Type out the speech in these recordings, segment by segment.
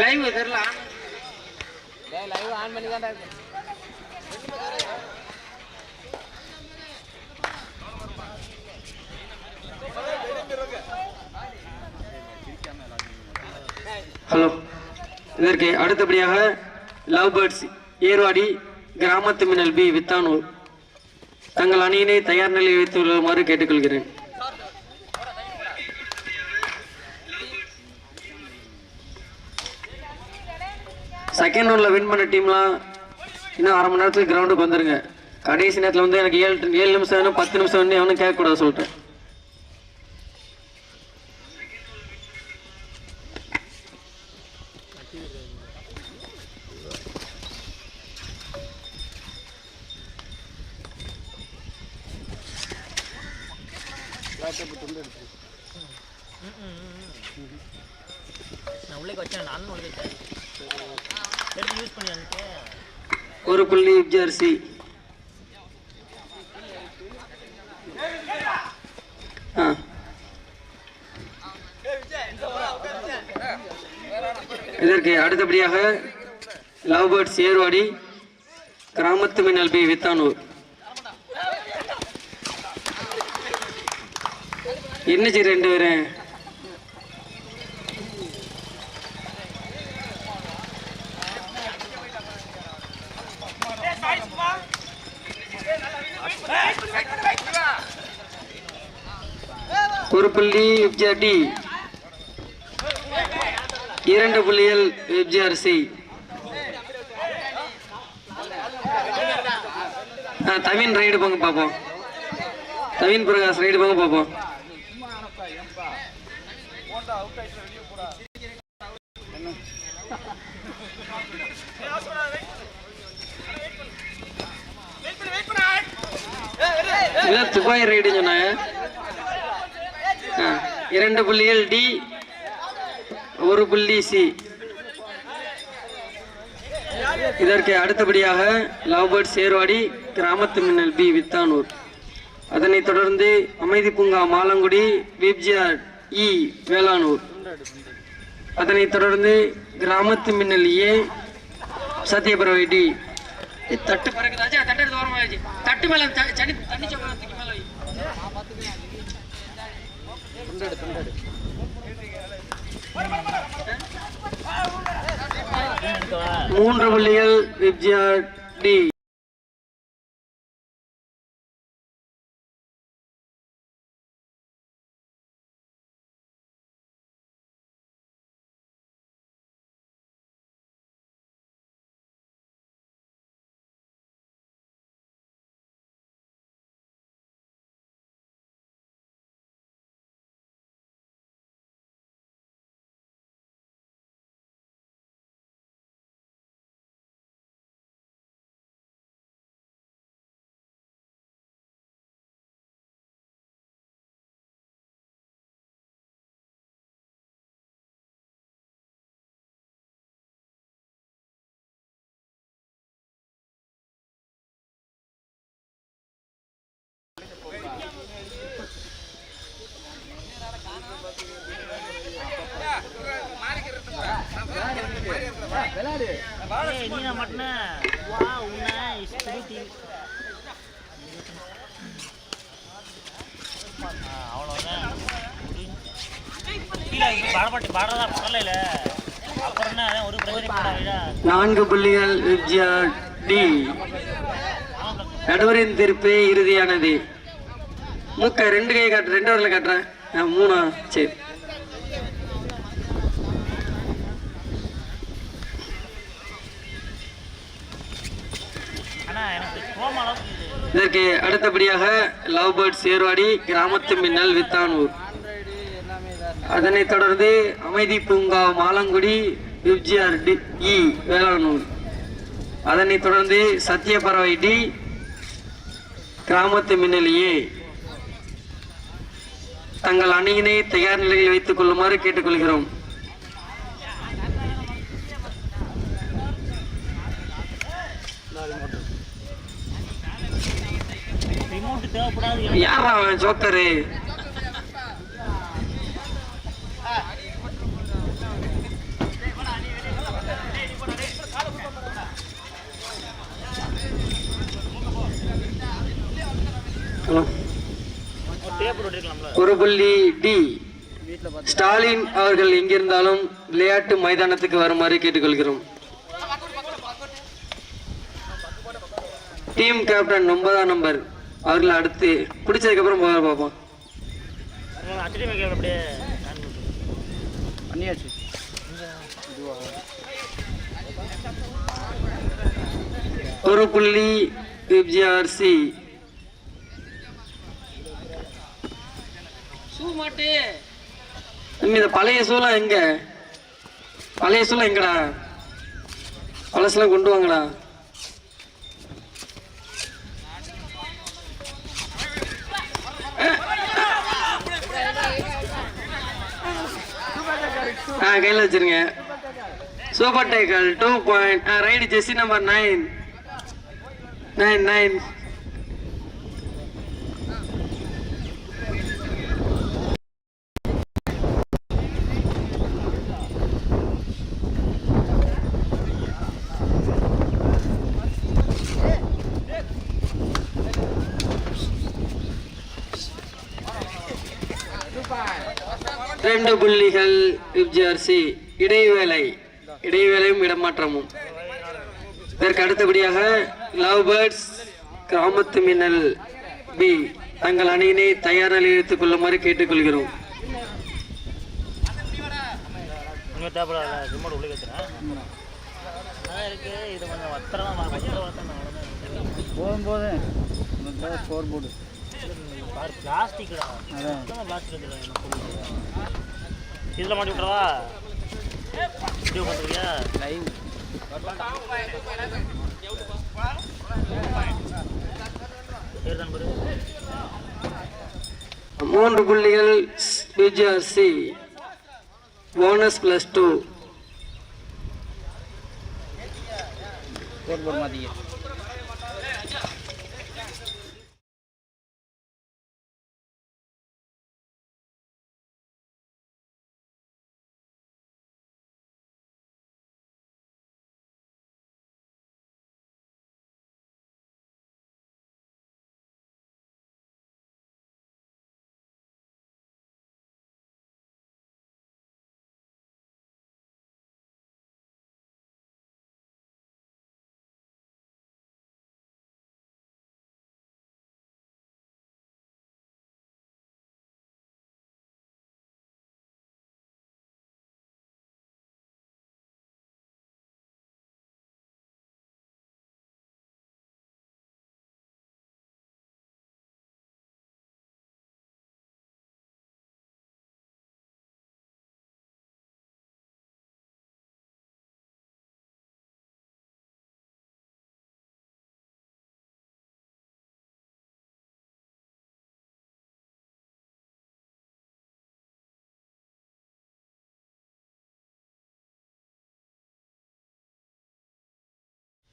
Live தெரியல. Live on பண்ணி தான் இருக்கு. ஹலோ இதற்கு அடுத்தபடியாக லவ் பேர்ட்ஸ் ஏர்வாடி கிராமத்து மின்னல் பி வித்தானூர். தங்கள் அணியினை தயார் நிலையில் வைத்துள்ளமாறு கேட்டுக்கொள்கிறேன். செகண்ட் ரவுண்டில் வின் பண்ண டீம்லாம் இன்னும் அரை மணி நேரத்தில் கிரவுண்டுக்கு வந்துருங்க. கடைசி நேரத்தில் வந்து எனக்கு ஏழு ஏழு நிமிஷம் வேணும் பத்து நிமிஷம் வேணும் எவனும் கேட்கக்கூடாது சொல்லிட்டேன். நான் உள்ளே வச்சேன் நானும் உள்ளே வச்சேன் எடுத்து யூஸ் பண்ணி வந்துட்டு ஒரு புள்ளி ஜெர்சி. ஆ. இதற்கு அடுத்தபடியாக லவ் பேர்ட்ஸ் ஏர்வாடி கிராமத்து மின்னல் பி வித்தானூர். என்னச்சு ரெண்டு பேரும்? ஒரு புள்ளி டி இரண்டு புள்ளிகள் எஃப்ஜிஆர்சி தவின் ரைடு போங்க பார்ப்போம். தவின் பிரகாஷ் ரைடு போங்க பார்ப்போம். துபாய் ரைடுன்னு சொன்னாங்க. இரண்டு புள்ளிகள் டி ஒரு புள்ளி சி இதற்கு அடுத்தபடியாக லவ்பர்ட் சேர்வாடி கிராமத்து மின்னல் பி வித்தானூர். அதனைத் தொடர்ந்து அமைதி பூங்கா மாலங்குடி விப்ஜிஆர் இ e, வேளானூர். அதனைத் தொடர்ந்து கிராமத்து மின்னல் e, ஏ சத்தியபரவை டி தட்டு பறக்குதாச்சா தட்டு எடுத்து தட்டு மேலே தண்ணி தண்ணி சோப்பத்துக்கு மேல மூன்று புள்ளிகள் விப்ஜிஆர் டி. நான்கு புள்ளிகள் டி. நடுவரின் தீர்ப்பு இறுதியானது. மூக்க ரெண்டு கை காட்டு ரெண்டு வரல காட்டுறேன். மூணா சரி. இதற்கு அடுத்தபடியாக லவ் பேர்ட்ஸ் ஏர்வாடி கிராமத்து மின்னல் வித்தானூர். அதனைத் தொடர்ந்து அமைதி பூங்கா மாலங்குடி யுஜிஆர் டி இ வேளாணூர் அதனைத் தொடர்ந்து சத்தியபறவை டி கிராமத்து மின்னலியே தங்கள் அணியினை தயார் நிலையில் வைத்துக் கொள்ளுமாறு கேட்டுக்கொள்கிறோம். தேவைப்படாது யாரா ஜோக்கரு ஒரு புள்ளி டி. ஸ்டாலின் அவர்கள் எங்கிருந்தாலும் விளையாட்டு மைதானத்துக்கு வருமாறு கேட்டுக்கொள்கிறோம். டீம் கேப்டன் ஒன்பதாம் நம்பர். அவர்கள் அடுத்து பிடிச்சதுக்கப்புறம் போக பார்ப்போம் பண்ணியாச்சு ஒரு புள்ளி பிஜிஆர்சி தம்பி, இந்த பழைய சூழலாம் எங்க? பழைய சூழம் எங்கடா? பழசுலாம் கொண்டு வாங்கடா. ஆ கையில் வச்சிருங்க. Super tackle two point raid ஜெஸ்ஸி நம்பர் நைன் நைன் நைன் இரண்டு புள்ளிகள் ஜெர்சி இடைவேளை இடைவேளையும் இடமாற்றமும். இதற்கு அடுத்தபடியாக லவ் பேர்ட்ஸ் கிராமத்து மின்னல் பி தங்கள் அணியினை தயார் நிலையில் எடுத்துக் கொள்ளுமாறு கேட்டுக்கொள்கிறோம். போதும் போதும் ஸ்கோர் போர்டு பாரு பிளாஸ்டிக்டா பிளாஸ்டிக் இதில் மாட்டி விட்றவா லைவ் மூன்று புள்ளிகள் பிஜிஆர்சி போனஸ் பிளஸ் டூ மாற்றிக்க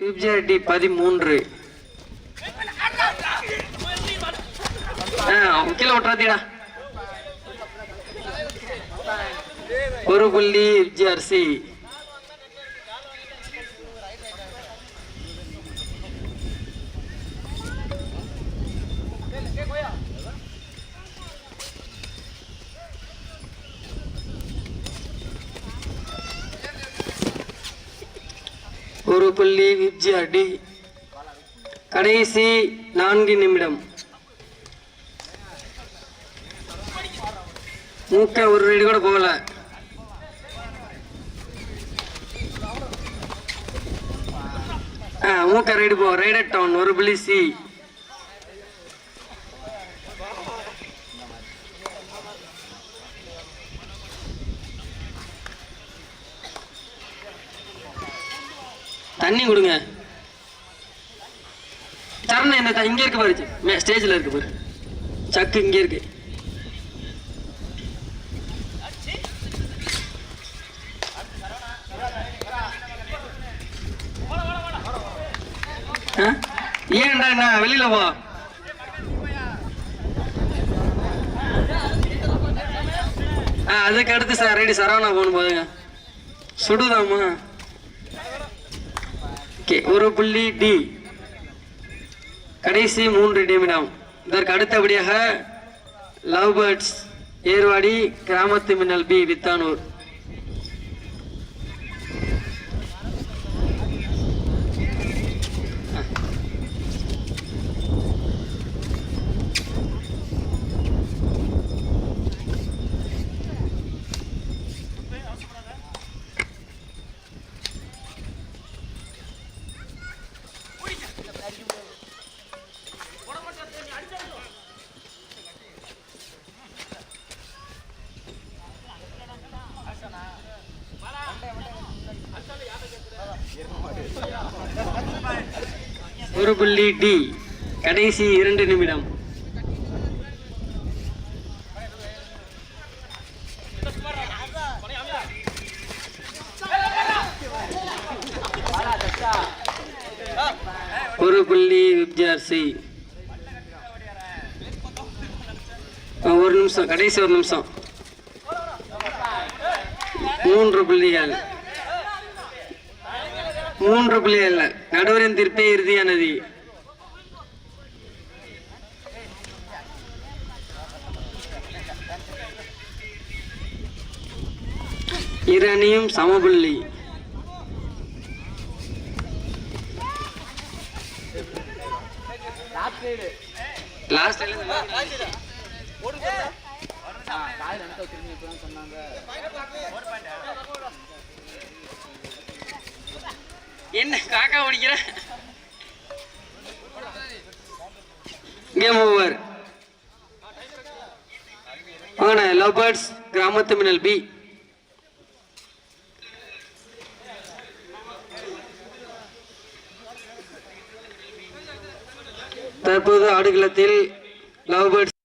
பிஜிஆர்டி பதிமூன்று. கீழே விட்டுறாதீடா ஒரு புள்ளி அரிசி ஒரு புள்ளி விப்ஜிஆர்டி கடைசி நான்கு நிமிடம். மூக்க ஒரு ரெடி கூட போகல. ஆ மூக்க ரைடு போ ரைடர் டவுன் ஒரு புள்ளி சி தண்ணி கொடுங்க. சரண் என்ன இங்கே இருக்கு பாரு ஸ்டேஜில் இருக்கு பாரு. சக்கு இங்கே இருக்கு. ஆ? ஏன்டா என்ன வெளியில போ ஆ அதுக்கு அடுத்து சார் ரெடி சரவணா போகணும் போதுங்க சுடுதாமா? ஓகே ஒரு புள்ளி டி கடைசி மூன்று நிமிடம். இதற்கு அடுத்தபடியாக லவ் பேர்ட்ஸ் ஏர்வாடி கிராமத்து மின்னல் பி வித்தானூர். ஒரு புள்ளி டி கடைசி இரண்டு நிமிடம். ஒரு புள்ளி விப்ஜார்சி ஒரு நிமிஷம் கடைசி ஒரு நிமிஷம். மூன்று புள்ளிகள். மூன்று புள்ளிகள் நடுவரின் தீர்ப்பே இறுதியானது இரு அணியும் சமபுள்ளி லாஸ்ட் என்ன காக்கா பிடிக்கிற கேம் ஓவர் ஆனா லவ் பேர்ட்ஸ் கிராமத்து மின்னல் பி. தற்போது ஆடுகளத்தில் லவ் பேர்ட்ஸ்